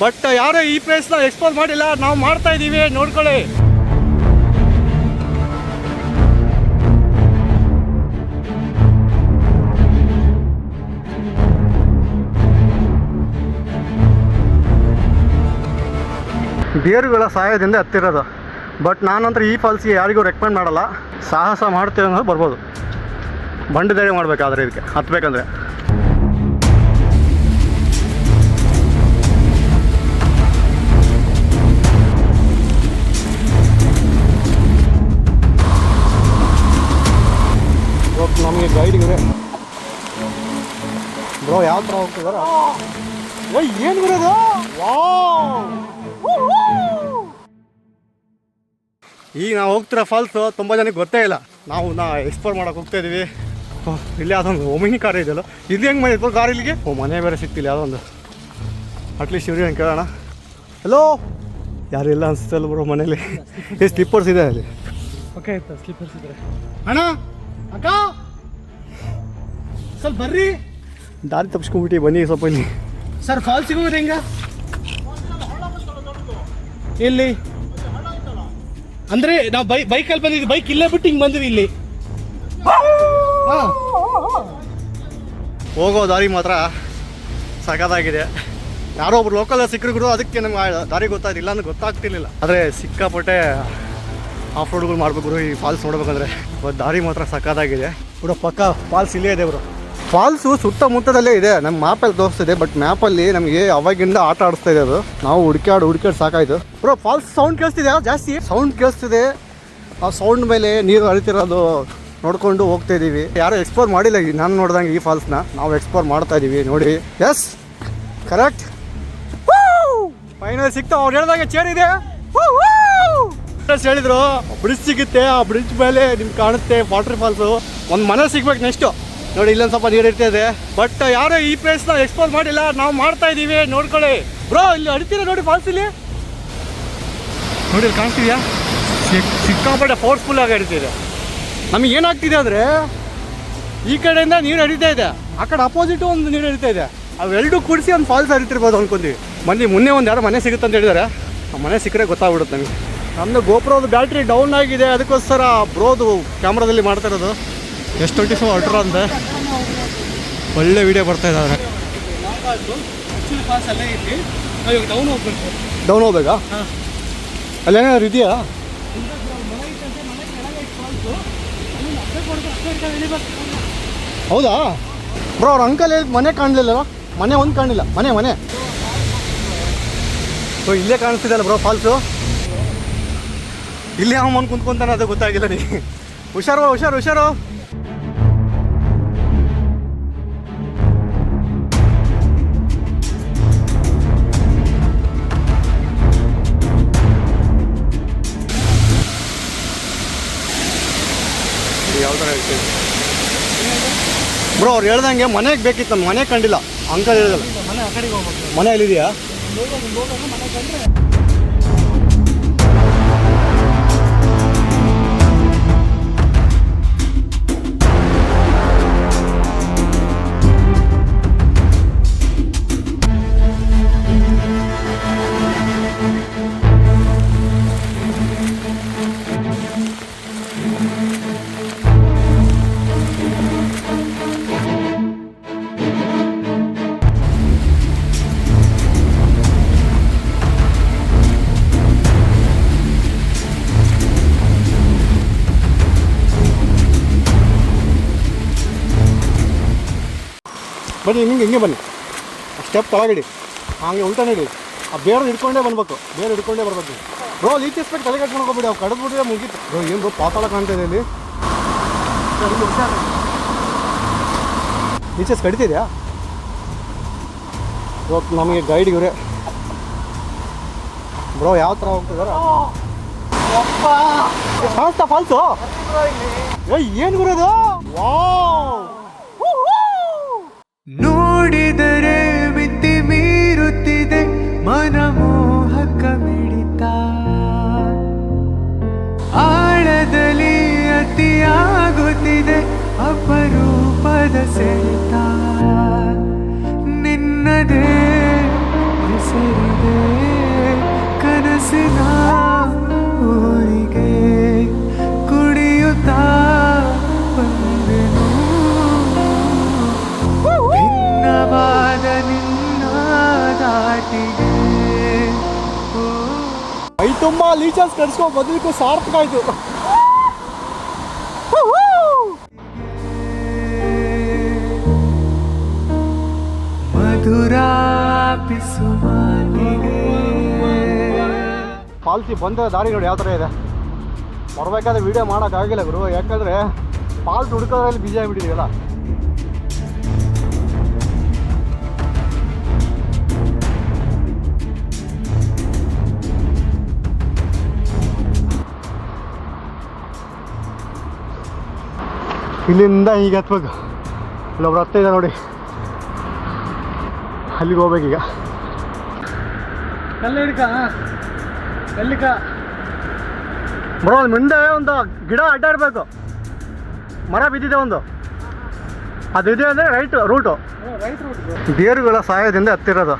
But ಯಾರು ಈ ಪ್ಲೇಸ್ನ expose ಮಾಡಿಲ್ಲ ನಾವು ಮಾಡ್ತಾ ಇದ್ದೀವಿ ನೋಡ್ಕೊಳ್ಳಿ. ಬೇರುಗಳ ಸಹಾಯದಿಂದ ಹತ್ತಿರೋದು ಬಟ್ ನಾನಂತರ ಈ ಫಾಲ್ಸ್ಗೆ ಯಾರಿಗೂ ರೆಕಮೆಂಡ್ ಮಾಡಲ್ಲ. ಸಾಹಸ ಮಾಡ್ತೇವೆ ಅನ್ನೋದು ಬರ್ಬೋದು. ಬಂಡೆ ಧೈರ್ಯ ಮಾಡಬೇಕಾದ್ರೆ ಇದಕ್ಕೆ ಹತ್ತಬೇಕಂದ್ರೆ ನಮಗೆ ಗೈಡ್ಗೆ ಬ್ರೋ ಯಾವ ಥರ ಹೋಗ್ತಿದಾರ? ಏನು ಏನು ಬರೋದು ಈಗ ನಾವು ಹೋಗ್ತಿರೋ ಫಾಲ್ಸು ತುಂಬ ಜನಕ್ಕೆ ಗೊತ್ತೇ ಇಲ್ಲ. ನಾವು ನಾ ಎಕ್ಸ್ಪ್ಲೋರ್ ಮಾಡೋಕೆ ಹೋಗ್ತಾ ಇದೀವಿ. ಓ, ಇಲ್ಲಿ ಅದೊಂದು ಒಮಿನಿ ಕಾರ್ ಇದೆಯಲ್ಲ ಇದು ಹೆಂಗೆ ಮಾಡಿದ್ರು ಕಾರ್ ಇಲ್ಲಿಗೆ? ಓ ಮನೆ ಬೇರೆ ಸಿಕ್ತಿಲ್ಲ ಯಾವುದೊಂದು. ಅಟ್ಲೀಸ್ಟ್ ಇವ್ರಿಗೆ ಹಂಗೆ ಕೇಳೋಣ. ಹಲೋ ಯಾರು ಇಲ್ಲ ಅನ್ಸುತ್ತಲ್ಲ ಬರೋ ಮನೇಲಿ. ಈ ಸ್ಲಿಪ್ಪರ್ಸ್ ಇದೆ ಅಲ್ಲಿ. ಓಕೆ ಆಯ್ತು ಸ್ಲಿಪ್ಪರ್ಸ್ ಇದ್ರೆ. ಅಣ್ಣ ಅಕ್ಕ? ಸ್ವಲ್ಪ ಬರ್ರಿ. ದಾರಿ ತಪ್ಪಿಸ್ಕೊಂಡ್ಬಿಟ್ಟು ಬನ್ನಿ ಸ್ವಲ್ಪ ಇಲ್ಲಿ. ಸರ್ ಫಾಲ್ ಸಿಗೋದು ಹೆಂಗ? ಎಲ್ಲಿ ಅಂದ್ರೆ ನಾವು ಬೈ ಅಲ್ಲಿ ಬಂದಿದ್ವಿ ಬೈಕ್ ಇಲ್ಲೇ ಬಿಟ್ಟು ಹಿಂಗೆ ಬಂದಿದ್ವಿ ಇಲ್ಲಿ. ಹಾ. ಹೋಗೋ ದಾರಿ ಮಾತ್ರ ಸಖತ್ತಾಗಿದೆ. ಯಾರೋ ಒಬ್ರು ಲೋಕಲ್ ಸಿಕ್ಕರು ಅದಕ್ಕೆ ನಮ್ಗೆ ದಾರಿ ಗೊತ್ತಾಗ್ತಿಲ್ಲ ಅಂದ್ರೆ ಗೊತ್ತಾಗ್ತಿರ್ಲಿಲ್ಲ. ಆದರೆ ಸಿಕ್ಕಾಪಟ್ಟೆ ಆಫ್ ರೋಡ್ಗಳು ಮಾಡ್ಬೇಕು ಈ ಫಾಲ್ಸ್ ನೋಡ್ಬೇಕಂದ್ರೆ. ದಾರಿ ಮಾತ್ರ ಸಖತ್ತಾಗಿದೆ. ಕೂಡ ಪಕ್ಕ ಫಾಲ್ಸ್ ಇಲ್ಲೇ ಇದೆ ಬ್ರೋ ಫಾಲ್ಸು ಸುತ್ತಮುತ್ತದಲ್ಲೇ ಇದೆ. ನಮ್ಮ ಮ್ಯಾಪಲ್ಲಿ ತೋರಿಸ್ತಿದೆ ಬಟ್ ಮ್ಯಾಪಲ್ಲಿ ನಮಗೆ ಅವಾಗಿಂದ ಆಟ ಆಡಿಸ್ತಾ ಇದೆ ಅದು ನಾವು ಹುಡುಕಾಡು ಹುಡುಕಾಡು ಸಾಕಾಯಿತು. ಬ್ರೋ ಫಾಲ್ಸ್ ಸೌಂಡ್ ಕೇಳಿಸ್ತಿದೆ ಜಾಸ್ತಿ? ಸೌಂಡ್ ಕೇಳಿಸ್ತಿದೆ. ಆ ಸೌಂಡ್ ಮೇಲೆ ನೀರು ಹರಿತಿರೋದು ನೋಡ್ಕೊಂಡು ಹೋಗ್ತಾ ಇದ್ದೀವಿ ಯಾರು ಎಕ್ಸ್ಪ್ಲೋರ್ ಮಾಡಿಲ್ಲ ಈ ನಾನು ನೋಡ್ದಂಗೆ ಈ ಫಾಲ್ಸ್ನ ನಾವು ಎಕ್ಸ್ಪ್ಲೋರ್ ಮಾಡ್ತಾ ಇದ್ದೀವಿ ನೋಡಿ. ಎಸ್ ಕರೆಕ್ಟ್ ಫೈನಲ್ ಸಿಕ್ತಾ. ಅವ್ರು ಹೇಳ್ದಂಗೆ ಚೇರ್ ಇದೆ. ಹೇಳಿದ್ರು. ಬ್ರಿಡ್ಜ್ ಸಿಗುತ್ತೆ. ಆ ಬ್ರಿಡ್ಜ್ ಮೇಲೆ ನಿಮ್ಗೆ ಕಾಣುತ್ತೆ. ವಾಟರ್ ಫಾಲ್ಸು ಒಂದು ಮನೆ ಸಿಗ್ಬೇಕು ನೆಕ್ಸ್ಟು ನೋಡಿ, ಇಲ್ಲೊಂದು ಸ್ವಲ್ಪ ನೀರು ಇರ್ತದೆ ಬಟ್ ಯಾರು ಈ ಪ್ಲೇಸ್ನ ಎಕ್ಸ್ಪ್ಲೋರ್ ಮಾಡಿಲ್ಲ. ನಾವು ಮಾಡ್ತಾ ಇದೀವಿ, ನೋಡ್ಕೊಳ್ಳಿ. ಬ್ರೋ ಇಲ್ಲಿ ಅಡಿತೀರ ನೋಡಿ ಫಾಲ್ಸ್ ಇಲ್ಲಿ. ನೋಡಿ, ಇಲ್ಲಿ ಕಾಣ್ತಿದ್ಯಾ ಸಿಕ್ಕಾಪಟ್ಟೆ ಫೋರ್ಸ್ಫುಲ್ ಆಗಿ ಅಡಿತಿದೆ. ನಮಗೆ ಏನಾಗ್ತಿದೆ ಅಂದರೆ, ಈ ಕಡೆಯಿಂದ ನೀರು ಹರಿತಾ ಇದೆ. ಆ ಕಡೆ ಅಪೋಸಿಟ್ ಒಂದು ನೀರು ಹರಿತಾ ಇದೆ. ಅವೆರಡು ಕೂಡಿಸಿ ಒಂದು ಫಾಲ್ಸ್ ಹರಿತಿರ್ಬೋದು ಅನ್ಕೊಂತೀವಿ ಮಂದಿ ಮೊನ್ನೆ ಒಂದು ಯಾರೋ ಮನೆ ಸಿಗುತ್ತೆ ಅಂತ ಹೇಳಿದಾರೆ. ಆ ಮನೆ ಸಿಕ್ಕರೆ ಗೊತ್ತಾಗ್ಬಿಡುತ್ತೆ ನಮಗೆ. ನಮ್ಮದು ಗೋಪ್ರೋದು ಬ್ಯಾಟ್ರಿ ಡೌನ್ ಆಗಿದೆ. ಅದಕ್ಕೋಸ್ಕರ ಬ್ರೋದು ಕ್ಯಾಮ್ರಾದಲ್ಲಿ ಮಾಡ್ತಾ ಇರೋದು. ಎಷ್ಟು ಟ್ವೆಂಟಿ ಫೋರ್ ಅಲ್ಟ್ರಾ ಅಂತ ಒಳ್ಳೆ ವಿಡಿಯೋ ಬರ್ತಾ ಇದ್ದಾರೆ ಡೌನ್ ಹೋಗ್ಬೇಕು? ಅಲ್ಲೇನಾದ್ರು ಇದೆಯಾ? ಹೌದಾ? ಬ್ರೋ ಅವ್ರ ಅಂಕಲ್ ಹೇಳಿ ಮನೆ ಕಾಣಲಿಲ್ಲ ಮನೆ ಒಂದು ಕಾಣಲಿಲ್ಲ. ಮನೆ ಮನೆ. ಸೊ ಇಲ್ಲೇ ಕಾಣಿಸ್ತಿದಲ್ಲ ಬ್ರೋ ಫಾಲ್ಸು ಇಲ್ಲೇ ಅವ್ನು ಕುಂತ್ಕೊಂತಾನೆ ಅದು ಗೊತ್ತಾಗಿಲ್ಲ ನೀ ಹುಷಾರು ಹುಷಾರು ಹುಷಾರು. ಬ್ರೋ ಅವ್ರು ಹೇಳ್ದಂಗೆ ಮನೆಗೆ ಬೇಕಿತ್ತು ನಮ್ಮ ಮನೆ ಕಂಡಿಲ್ಲ. ಅಂಕಲ್ ಹೇಳಿದಲ್ಲ. ಮನೆ ಆ ಬನ್ನಿ, ಹಿಂಗೆ ಹಿಂಗೆ ಬನ್ನಿ. ಸ್ಟೆಪ್ ಕೆಳಗಿಡಿ ಹಾಗೆ ಉಲ್ಟಾನೆ ಇಡಿ. ಆ ಬೇರೆ ಹಿಡ್ಕೊಂಡೇ ಬನ್ಬೇಕು ಬೇರೆ ಹಿಡ್ಕೊಂಡೇ ಬರ್ಬೇಕು. ಬ್ರೋ ಲೀಚಿಸ್ಬೇಕು ತಲೆ ಕಟ್ಕೊಂಡು ಹೋಗ್ಬಿಡಿ. ಅವು ಕಡ್ದು ಮುಗೀತು. ಬ್ರೋ ಏನು ಬ್ರೋ ಪಾತಾಳ ಇದೆ ಇಲ್ಲಿ. ಲೀಚಸ್ ಕಡಿತಿದ್ಯಾ? ಬ್ರೋ ನಮಗೆ ಗೈಡ್ ಇವರೇ. ಬ್ರೋ ಯಾವ ಥರ ಹೋಗ್ತಿದಾರ? ಫಾಲ್ಸ ಫಾಲ್ಸು ಏನು ಬರೋದು ವಾವ್ ನೋಡಿದರೆ ಮಿತಿ ಮೀರುತ್ತಿದೆ ಮನಮೋಹಕ ಮಿಡಿತ. ಆಳದಲ್ಲಿ ಅತಿಯಾಗುತ್ತಿದೆ ಅಪರೂಪದ ಸೆಳೆತ. ನಿನ್ನದೇ ಹೆಸರಿದೆ ಕನಸಿನ ಮೈ ತುಂಬ ಲೀಚರ್ಸ್ ಕಡಿಸ್ಕೊಂಡು ಬದಲಿಕ್ಕೂ ಸಾರ್ಥಕ ಆಯಿತು. ಪಾಲ್ಸಿ ಬಂದ ದಾರಿ ನೋಡಿ ಯಾವ ಥರ ಇದೆ? ಬರಬೇಕಾದ್ರೆ ವೀಡಿಯೋ ಮಾಡೋಕ್ಕಾಗಿಲ್ಲ ಗುರು. ಯಾಕಂದರೆ ಪಾಲ್ಸಿ ಹುಡ್ಕೋದ್ರಲ್ಲಿ ಬಿಜಿ ಆಗಿಬಿಟ್ಟಿದೀವಲ್ಲ. ಇಲ್ಲಿಂದ ಈಗ ಹತ್ಬೇಕು ಇಲ್ಲೊಬ್ರು ಹತ್ತ ಇದೆ ನೋಡಿ. ಅಲ್ಲಿಗೆ ಹೋಗ್ಬೇಕೀಗ ಕಲ್ಲು ಹಿಡ್ಕ ಕಲ್ಲಿಕ ಬರೋ ಮುಂದೆ ಒಂದು ಗಿಡ ಅಡ್ಡಾಡ್ಬೇಕು ಮರ ಬಿದ್ದಿದೆ ಒಂದು. ಅದು ಇದೆ ಅಂದರೆ ರೈಟ್ ರೂಟು. Right root. ಬೇರುಗಳ ಸಹಾಯದಿಂದ ಹತ್ತಿರೋದು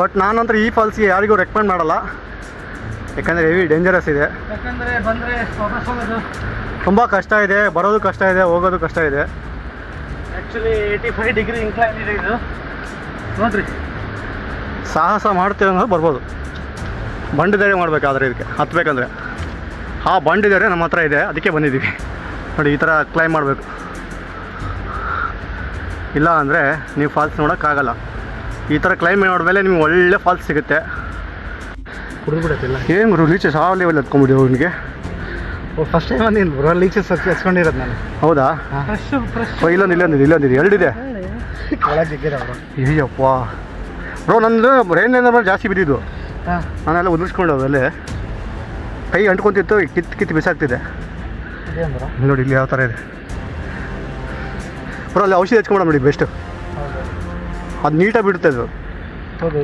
ಬಟ್ ನಾನಂತರ ಈ ಫಾಲ್ಸ್ಗೆ ಯಾರಿಗೂ ರೆಕಮೆಂಡ್ ಮಾಡಲ್ಲ. ಯಾಕಂದರೆ ಹೆವಿ ಡೇಂಜರಸ್ ಇದೆ. ಯಾಕಂದರೆ ಬಂದ್ರೆ ವಾಪಸ್ ಹೋಗೋದು. ತುಂಬ ಕಷ್ಟ ಇದೆ ಬರೋದು ಕಷ್ಟ ಇದೆ ಹೋಗೋದು ಕಷ್ಟ ಇದೆ. Actually eighty five degree incline ಇದೆ ಇದು. ನೋಡ್ರಿ. ಸಾಹಸ ಮಾಡ್ತೀವಿ ಅನ್ನೋದು ಬರ್ಬೋದು. ಬಂಡಿದಾರೆ ಮಾಡಬೇಕಾದ್ರೆ ಇದಕ್ಕೆ ಹತ್ತಬೇಕಂದ್ರೆ ಆ ಬಂಡಿದಾರೆ ನಮ್ಮ ಹತ್ರ ಇದೆ ಅದಕ್ಕೆ ಬಂದಿದ್ದೀವಿ. ನೋಡಿ ಈ ಥರ ಕ್ಲೈಮ್ ಮಾಡಬೇಕು. ಇಲ್ಲ ಅಂದರೆ ನೀವು ಫಾಲ್ಸ್ ನೋಡೋಕ್ಕಾಗಲ್ಲ. ಈ ಥರ ಕ್ಲೈಮ್ ಮಾಡಿದ್ಮೇಲೆ ನಿಮ್ಗೆ ಒಳ್ಳೆ ಫಾಲ್ಸ್ ಸಿಗುತ್ತೆ. ಏನು ಗುರು ಲೀಚಸ್ ಆ ಲೆವೆಲ್ ಹತ್ಕೊಂಡ್ಬಿಡಿ ಅವನಿಗೆ ಫಸ್ಟ್ ಟೈಮ್ ಬಂದಿಲ್ಲ ಬ್ರೋ ಲೀಚಸ್ ಹಚ್ಕೊಂಡಿರೋದು ನಾನು. ಹೌದಾ? ಫ್ರೆಶ್ ಫ್ರೆಶ್ ಇಲ್ಲೊಂದು ಇಲ್ಲೊಂದಿದೆ ಇಲ್ಲೊಂದಿದೆ. ಎರಡಿದೆ? ಒಳಗೆ ಅಯ್ಯಪ್ಪ. ಬ್ರೋ ನಂದು ರೈನ್ ಮೇಲೆ ಜಾಸ್ತಿ ಬಿದ್ದಿದ್ದು. ಹಾಂ. ನಾನೆಲ್ಲ ಉದುರಿಸ್ಕೊಂಡು ಅಲ್ಲೇ ಕೈ ಅಂಟ್ಕೊಂತಿತ್ತು ಕಿತ್ತು ಕಿತ್ತು ಬಿಸಾಕ್ತಿದೆ. ನೋಡಿ ಇಲ್ಲಿ ಯಾವ ಥರ ಇದೆ. ಬ್ರೋ ಅಲ್ಲಿ ಔಷಧಿ ಹಚ್ಕೊಂಡ ನೋಡಿ ಬೆಸ್ಟ್ ಅದು ನೀಟಾಗಿ ಬಿಡುತ್ತೆ ಅದು. ಹೌದು.